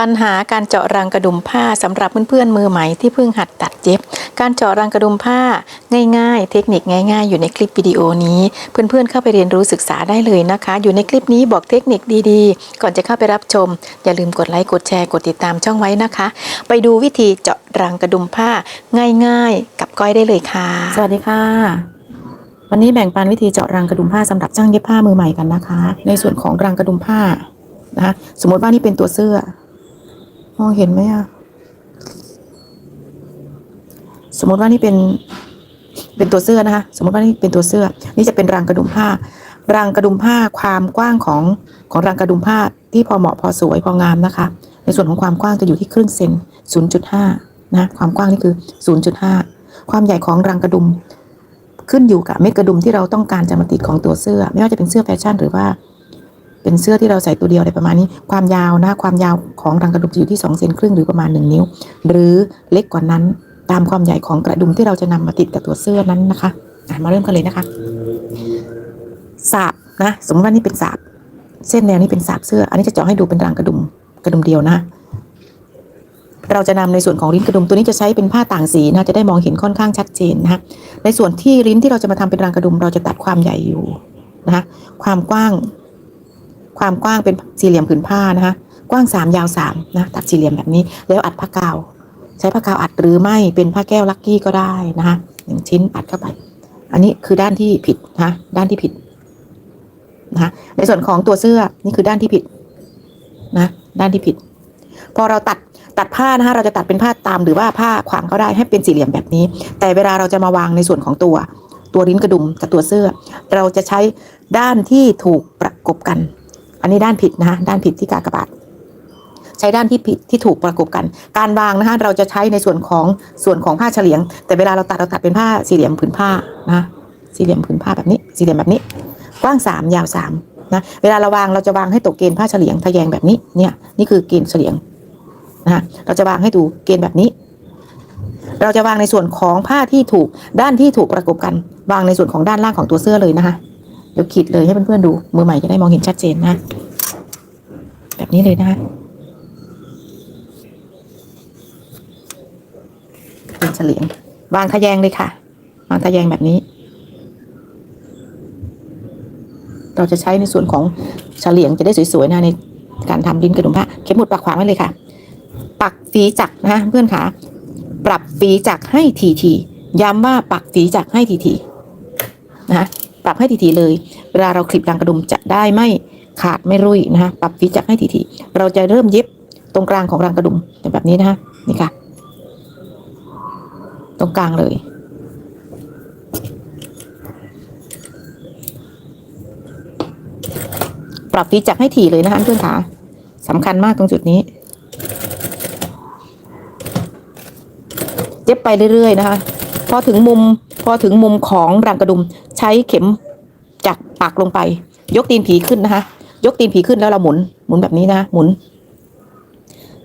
ปัญหาการเจาะรังกระดุมผ้าสำหรับเพื่อนๆมือใหม่ที่เพิ่งหัดตัดเย็บ การเจาะรังกระดุมผ้าง่ายๆ เทคนิคง่าย ๆ อยู่ในคลิปวิดีโอนี้ เพื่อนๆเข้าไปเรียนรู้ศึกษาได้เลยนะคะ อยู่ในคลิปนี้บอกเทคนิคดีๆ ก่อนจะเข้าไปรับชม อย่าลืมกดไลค์กดแชร์กดติดตามช่องไว้นะคะ ไปดูวิธีเจาะรังกระดุมผ้าง่าย ๆ กับก้อยได้เลยค่ะ สวัสดีค่ะวันนี้แบ่งปันวิธีเจาะรังกระดุมผ้าสำหรับช่างเย็บผ้ามือใหม่กันนะคะ ในส่วนของรังกระดุมผ้านะคะสมมติว่านี่เป็นตัวเสื้อ มองเห็นไหมอะสมมติว่านี่เป็น เป็นตัวเสื้อนะคะ สมมติว่านี่เป็นตัวเสื้อ นี่จะเป็นรังกระดุมผ้ารังกระดุมผ้าความกว้างของของรังกระดุมผ้าที่พอเหมาะพอสวยพองามนะคะ ในส่วนของความกว้างจะอยู่ที่ครึ่งเซน 0.5 นะ ความกว้างนี่คือ 0.5 ความใหญ่ของรังกระดุม ขึ้นอยู่กับเม็ดกระดุมที่เราต้องการจะมาติดของตัวเสื้อ ไม่ว่าจะเป็นเสื้อแฟชั่นหรือว่า เป็นเสื้อที่เราใส่ตัวเดียวอะไรประมาณนี้ ความยาวนะความยาวของรังกระดุมจะอยู่ที่2เซนครึ่งหรือประมาณ 1 นิ้ว หรือเล็กกว่านั้นตามความใหญ่ของกระดุมที่เราจะนำมาติดกับตัวเสื้อนั้นนะคะะมาเริ่มกันเลยนะคะสาบนะสมมติว่านี่เป็นสาบเส้นแนวนี้เป็นสาบเสื้อ อันนี้จะเจาะให้ดูเป็นรังกระดุมกระดุมเดียวนะ เราจะนำในส่วนของลิ้นกระดุมตัวนี้จะใช้เป็นผ้าต่างสีนะจะได้มองเห็นค่อนข้างชัดเจนนะคะในส่วนที่ลิ้นที่เราจะมาทำเป็นรังกระดุม เราจะตัดความใหญ่อยู่นะคะความกว้าง ความกว้างเป็นสี่เหลี่ยมผืนผ้านะคะกว้างสามยาวสามนะตัดสี่เหลี่ยมแบบนี้ แล้วอัดผ้ากาว ใช้ผ้ากาวอัดหรือไม่เป็นผ้าแก้วลักกี้ก็ได้นะคะหนึ่งชิ้นอัดเข้าไป อันนี้คือด้านที่ผิดนะด้านที่ผิดนะะในส่วนของตัวเสื้อนี่คือด้านที่ผิดนะด้านที่ผิด พอเราตัดตัดผ้านะคะเราจะตัดเป็นผ้าตามหรือว่าผ้าขวางก็ได้ให้เป็นสี่เหลี่ยมแบบนี้ แต่เวลาเราจะมาวางในส่วนของตัวตัวลิ้นกระดุมกับตัวเสื้อ เราจะใช้ด้านที่ถูกประกบกัน อันนี้ด้านผิดนะคะด้านผิดที่กากบาทใช้ด้านที่ผิดที่ถูกประกบกัน การวางนะคะเราจะใช้ในส่วนของส่วนของผ้าเฉลียง แต่เวลาเราตัดเราตัดเป็นผ้าสี่เหลี่ยมผืนผ้านะสี่เหลี่ยมผืนผ้าแบบนี้ สี่เหลี่ยมแบบนี้ กว้างสามยาวสามนะเวลาเราวางเราจะวางให้ตกเกณฑ์ผ้าเฉลียงทะแยงแบบนี้เนี่ยนี่คือเกณฑ์เฉลียงนะเราจะวางให้ดูเกณฑ์แบบนี้ เราจะวางในส่วนของผ้าที่ถูกด้านที่ถูกประกบกัน วางในส่วนของด้านล่างของตัวเสื้อเลยนะคะ เดี๋ยวขีดเลยให้เพื่อนๆดู มือใหม่จะได้มองเห็นชัดเจนนะ แบบนี้เลยนะคะเป็นเฉลียง วางทะแยงเลยค่ะ วางทะแยงแบบนี้ เราจะใช้ในส่วนของเฉลียงจะได้สวยๆนะในการทำลิ้นกระดุมผ้าเข็มหมุดปักขวางไว้เลยค่ะ ปักฝีจักนะเพื่อนขาปรับฝีจักให้ทีทีๆย้ำว่าปักฝีจักให้ทีทีๆนะคะ ปรับให้ทีทีๆเลย เวลาเราคลิปรังกระดุมจะได้ไม่ขาดไม่รุ่ยนะคะปรับฝีจักให้ทีทีๆเราจะเริ่มเย็บตรงกลางของรังกระดุมแบบนี้นะคะนี่ค่ะ ตรงกลางเลยปรับฟีจักให้ถี่เลยนะคะเพื่อนขาสำคัญมากตรงจุดนี้ เย็บไปเรื่อยๆนะคะ พอถึงมุม พอถึงมุมของรังกระดุมใช้เข็มจักปักลงไป ยกตีนผีขึ้นนะคะยกตีนผีขึ้นแล้วเราหมุนหมุนแบบนี้นะหมุน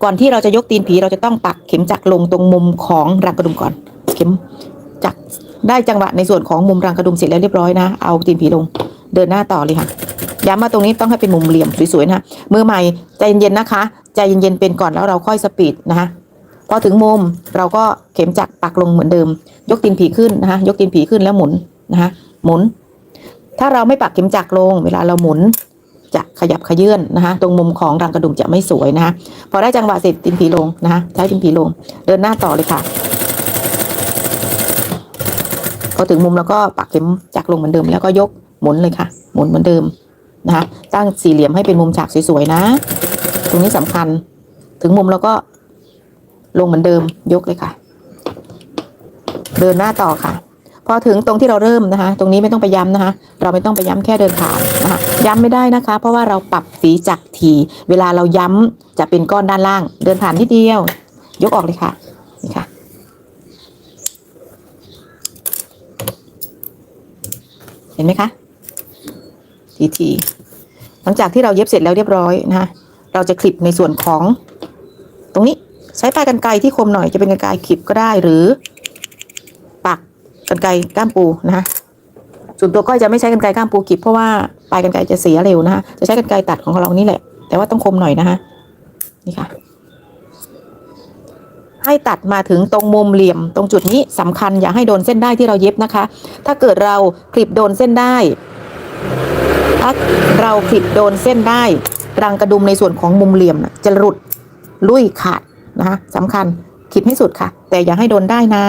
ก่อนที่เราจะยกตีนผีเราจะต้องปักเข็มจักลงตรงมุมของรังกระดุมก่อน เข็มจักได้จังหวะในส่วนของมุมรังกระดุมเสร็จแล้วเรียบร้อยนะเอาตีนผีลงเดินหน้าต่อเลยค่ะย้ำว่าตรงนี้ต้องให้เป็นมุมเหลี่ยมสวยๆนะมือใหม่ใจเย็นๆนะคะ ใจเย็นๆเป็นก่อนแล้วเราค่อยสปีดนะคะ พอถึงมุมเราก็เข็มจักรปักลงเหมือนเดิม ยกตีนผีขึ้นนะคะยกตีนผีขึ้นแล้วหมุนนะคะหมุน ถ้าเราไม่ปักเข็มจักรลง เวลาเราหมุนจะขยับขยื่นนะคะตรงมุมของรังกระดุมจะไม่สวยนะคะพอได้จังหวะเสร็จตีนผีลงนะคะใช้ตีนผีลง เดินหน้าต่อเลยค่ะ พอถึงมุมแล้วก็ปักเข็มจักรลงเหมือนเดิมแล้วก็ยกหมุนเลยค่ะ หมุนเหมือนเดิมนะคะตั้งสี่เหลี่ยมให้เป็นมุมฉากสวยๆนะ ตรงนี้สำคัญ ถึงมุมแล้วก็ ลงเหมือนเดิมยกเลยค่ะ เดินหน้าต่อค่ะ พอถึงตรงที่เราเริ่มนะคะ ตรงนี้ไม่ต้องไปย้ำนะคะ เราไม่ต้องไปย้ำแค่เดินผ่านนะคะย้ำไม่ได้นะคะ เพราะว่าเราปรับฝีจักรทีเวลาเราย้ำจะเป็นก้อนด้านล่าง เดินผ่านนิดเดียว ยกออกเลยค่ะนี่ค่ะเห็นไหมคะทีทีหลังจากที่เราเย็บเสร็จแล้วเรียบร้อยนะคะเราจะคลิปในส่วนของตรงนี้ ใช้ปลายกันไกรที่คมหน่อยจะเป็นกันไกรคลิปก็ได้หรือปักกันไกรก้ามปูนะคะส่วนตัวก้อยจะไม่ใช้กันไกรก้ามปูคลิปเพราะว่าปลายกันไกรจะเสียเร็วนะคะจะใช้กันไกรตัดของเรานี่แหละ แต่ว่าต้องคมหน่อยนะคะนี่ค่ะให้ตัดมาถึงตรงมุมเหลี่ยมตรงจุดนี้สำคัญอย่าให้โดนเส้นได้ที่เราเย็บนะคะ ถ้าเกิดเราคลิปโดนเส้นได้ถ้าเราคลิปโดนเส้นได้รังกระดุมในส่วนของมุมเหลี่ยมนะจะหลุดลุยขาด นะคะสำคัญคลิปให้สุดค่ะ แต่อย่าให้โดนได้นะ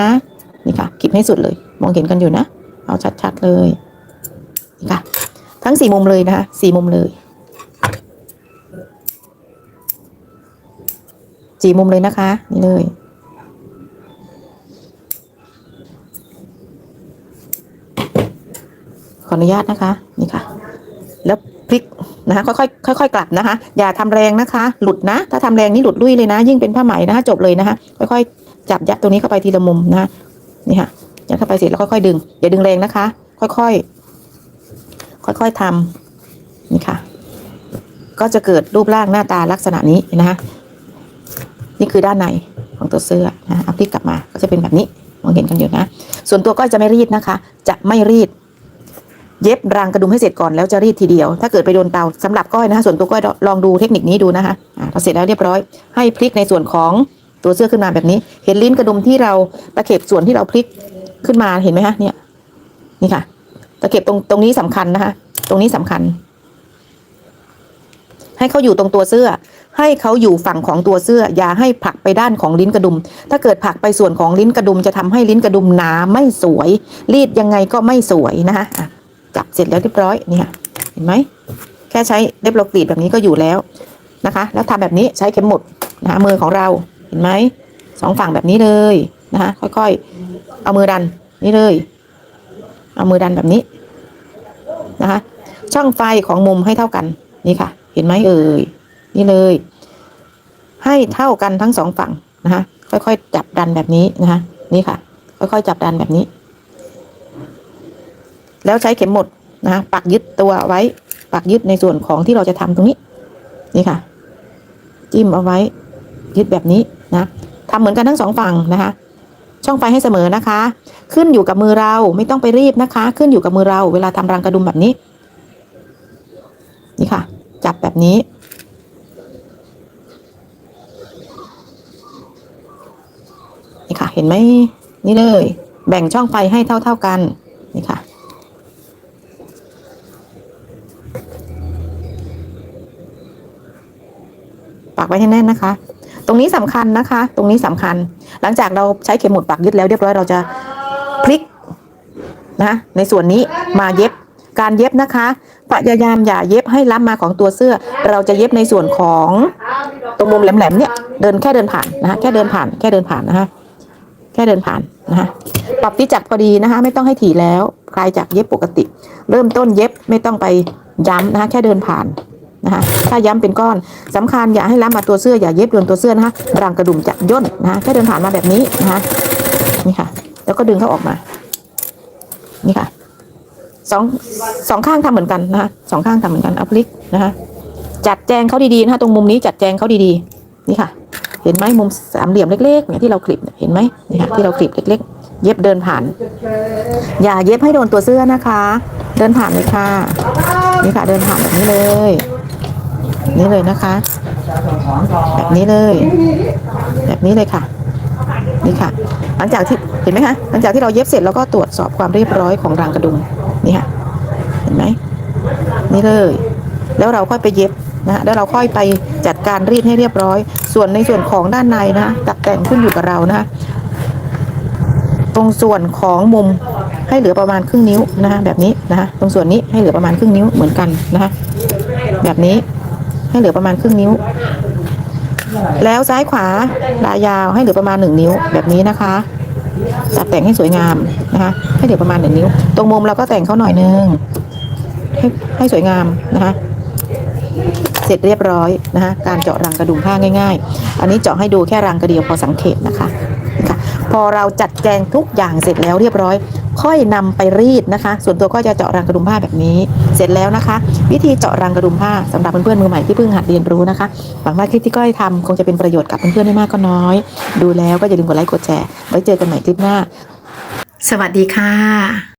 นี่ค่ะคลิปให้สุดเลย มองเห็นกันอยู่นะ เอาชัดๆเลยนี่ค่ะ ทั้งสี่มุมเลยนะคะสี่มุมเลยสี่มุมเลยนะคะ นี่เลยขออนุญาตนะคะ นี่ค่ะ นะคะค่อยๆค่อยๆกลับนะคะ อย่าทำแรงนะคะ หลุดนะ ถ้าทำแรงนี่หลุดลุยเลยนะ ยิ่งเป็นผ้าไหมนะคะจบเลยนะคะ ค่อยๆ จับยัดตรงนี้เข้าไปทีละมุมนะคะนี่ค่ะยัดเข้าไปเสร็จแล้วค่อยๆดึงอย่าดึงแรงนะคะ ค่อยๆ ค่อยๆทำนี่ค่ะ ก็จะเกิดรูปร่างหน้าตาลักษณะนี้นะคะนี่คือด้านในของตัวเสื้อนะเอาพลิกกลับมาก็จะเป็นแบบนี้มองเห็นกันอยู่นะ ส่วนตัวก็จะไม่รีดนะคะ จะไม่รีด เย็บรางกระดุมให้เสร็จก่อนแล้วจะรีดทีเดียว ถ้าเกิดไปโดนเตาสำหรับก้อยนะคะส่วนตัวก้อยลองดูเทคนิคนี้ดูนะคะอ่าพอเสร็จแล้วเรียบร้อย ให้พลิกในส่วนของตัวเสื้อขึ้นมาแบบนี้ เห็นลิ้นกระดุมที่เราตะเข็บส่วนที่เราพลิกขึ้นมาเห็นไหมคะเนี่ยนี่ค่ะ ตะเข็บตรงตรงนี้สำคัญนะคะ ตรงนี้สำคัญ ให้เขาอยู่ตรงตัวเสื้อ ให้เขาอยู่ฝั่งของตัวเสื้อ อย่าให้ผักไปด้านของลิ้นกระดุม ถ้าเกิดผักไปส่วนของลิ้นกระดุม จะทำให้ลิ้นกระดุมหนาไม่สวย รีดยังไงก็ไม่สวยนะคะ จับเสร็จแล้วเรียบร้อยนี่ค่ะเห็นไหมแค่ใช้เล็บโลกรีดแบบนี้ก็อยู่แล้วนะคะ แล้วทำแบบนี้ใช้เข็มหมุดนะคะมือของเราเห็นไหมสองฝั่งแบบนี้เลยนะคะค่อยๆ เอามือดันนี่เลย เอามือดันแบบนี้นะคะ ช่องไฟของมุมให้เท่ากันนี่ค่ะ เห็นไหมเอ่ยนี่เลย ให้เท่ากันทั้งสองฝั่งนะคะค่อยๆ จับดันแบบนี้นะคะนี่ค่ะ ค่อยๆ จับดันแบบนี้ แล้วใช้เข็มหมดนะคะปักยึดตัวไว้ ปักยึดในส่วนของที่เราจะทำตรงนี้ นี่ค่ะ จิ้มเอาไว้ ยึดแบบนี้นะทำเหมือนกันทั้งสองฝั่งนะคะ ช่องไฟให้เสมอนะคะ ขึ้นอยู่กับมือเราไม่ต้องไปรีบนะคะ ขึ้นอยู่กับมือเราเวลาทำรังกระดุมแบบนี้ นี่ค่ะ จับแบบนี้นี่ค่ะ เห็นไหมนี่เลย แบ่งช่องไฟให้เท่า ๆกัน นี่ค่ะ ปักไว้ให้แน่นนะคะ ตรงนี้สำคัญนะคะ ตรงนี้สำคัญ หลังจากเราใช้เข็มหมุดปักยึดแล้วเรียบร้อยเราจะพลิกนะในส่วนนี้มาเย็บการเย็บนะคะพยายามอย่าเย็บให้ล้ำมาของตัวเสื้อ เราจะเย็บในส่วนของตรงมุมแหลมๆเนี่ยเดินแค่เดินผ่านนะคะแค่เดินผ่านแค่เดินผ่านนะคะแค่เดินผ่านนะคะปรับที่จักพอดีนะคะ ไม่ต้องให้ถี่แล้วคลายจากเย็บปกติ เริ่มต้นเย็บไม่ต้องไปย้ำนะคะแค่เดินผ่าน นะคะถ้าย้ำเป็นก้อนสำคัญอย่าให้ล้ำมาตัวเสื้ออย่าเย็บโดนตัวเสื้อนะคะรังกระดุมจะย่นนะคะแค่เดินผ่านมาแบบนี้นะคะนี่ค่ะ แล้วก็ดึงเขาออกมา นี่ค่ะสองสองข้างทำเหมือนกันนะคะสองข้างทำเหมือนกันเอาพลิกนะคะจัดแจงเขาดีๆนะคะตรงมุมนี้จัดแจงเขาดีๆ นี่ค่ะ เห็นไหมมุมสามเหลี่ยมเล็กๆเนี่ยที่เราคลิปเห็นไหมนี่ค่ะที่เราคลิปเล็ก ๆ เย็บเดินผ่าน อย่าเย็บให้โดนตัวเสื้อนะคะ เดินผ่านเลยค่ะ นี่ค่ะเดินผ่านแบบนี้เลย นี่เลยนะคะ แบบนี้เลย แบบนี้เลยค่ะ นี่ค่ะ หลังจากที่เห็นไหมคะหลังจากที่เราเย็บเสร็จแล้วก็ตรวจสอบความเรียบร้อยของรางกระดุมนี่ค่ะ เห็นไหมนี่เลย แล้วเราค่อยไปเย็บนะแล้วเราค่อยไปจัดการรีดให้เรียบร้อย ส่วนในส่วนของด้านในนะตัดแต่งขึ้นอยู่กับเรานะคะตรงส่วนของมุมให้เหลือประมาณครึ่งนิ้วนะคะแบบนี้นะคะตรงส่วนนี้ให้เหลือประมาณครึ่งนิ้วเหมือนกันนะคะแบบนี้ ให้เหลือประมาณครึ่งนิ้ว แล้วซ้ายขวาลายยาวให้เหลือประมาณหนึ่งนิ้วแบบนี้นะคะ ตัดแต่งให้สวยงามนะคะ ให้เหลือประมาณหนึ่งนิ้ว ตรงมุมเราก็แต่งเขาหน่อยนึงให้ให้สวยงามนะคะเสร็จเรียบร้อยนะคะการเจาะรังกระดุมผ้าง่าย ๆ อันนี้เจาะให้ดูแค่รังกระเดียวพอสังเกตนะคะ พอเราจัดแจงทุกอย่างเสร็จแล้วเรียบร้อย ค่อยนำไปรีดนะคะ ส่วนตัวก็จะเจาะรังกระดุมผ้าแบบนี้ เสร็จแล้วนะคะ วิธีเจาะรังกระดุมผ้าสำหรับเพื่อนๆมือใหม่ที่เพิ่งหัดเรียนรู้นะคะหวังว่าคลิปที่ก้อยทำคงจะเป็นประโยชน์กับเพื่อนๆไม่มากก็น้อย ดูแล้วก็อย่าลืมกดไลค์กดแชร์ไว้เจอกันใหม่คลิปหน้า สวัสดีค่ะ